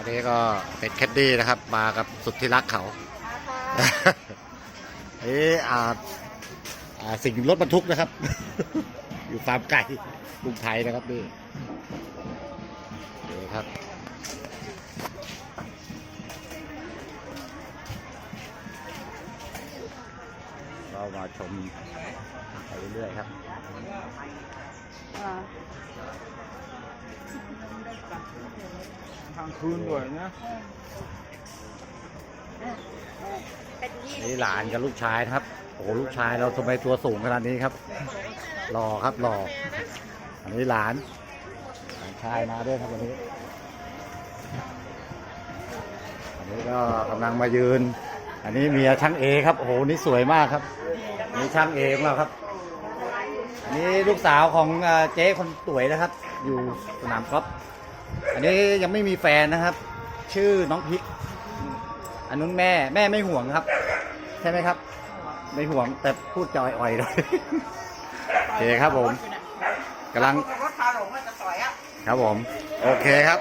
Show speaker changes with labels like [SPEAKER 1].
[SPEAKER 1] อันนี้ก็เป็นแคดดี้นะครับ มากับสุดที่รักเขาเอ้อ่าอ่าสิ่งรถบรรทุกนะครับ อยู่ฟาร์มไก่กรุงไทยนะครับนี่นี่ครับเรามาชมไปเรื่อยๆครับา
[SPEAKER 2] งคืนด้วยนะ
[SPEAKER 1] นี่หลานกับลูกชายนะครับ โอ้โหลูกชายเราทำไมตัวสูงขนาดนี้ครับหล่อครับหล่ออันนี้หลานหลานชายมาด้วยครับวันนี้ อันนี้ก็กำลังมายืน อันนี้เมียช่างเอครับโอ้โหนี่สวยมากครับนี่ช่างเอของเราครับอันนี้ลูกสาวของเอ่อเจ๊คนสวยนะครับ อยู่สนามกอล์ฟ อันนี้ยังไม่มีแฟนนะครับ ชื่อน้องพิก อันนู้นแม่แม่ไม่ห่วงครับ ใช่ไหมครับ ไม่ห่วงแต่พูดจอยอ่อยเลยโอเคครับผมกำลัง
[SPEAKER 3] รถพาหลงมันจะสอยอะ
[SPEAKER 1] ครับผม โอเคครับ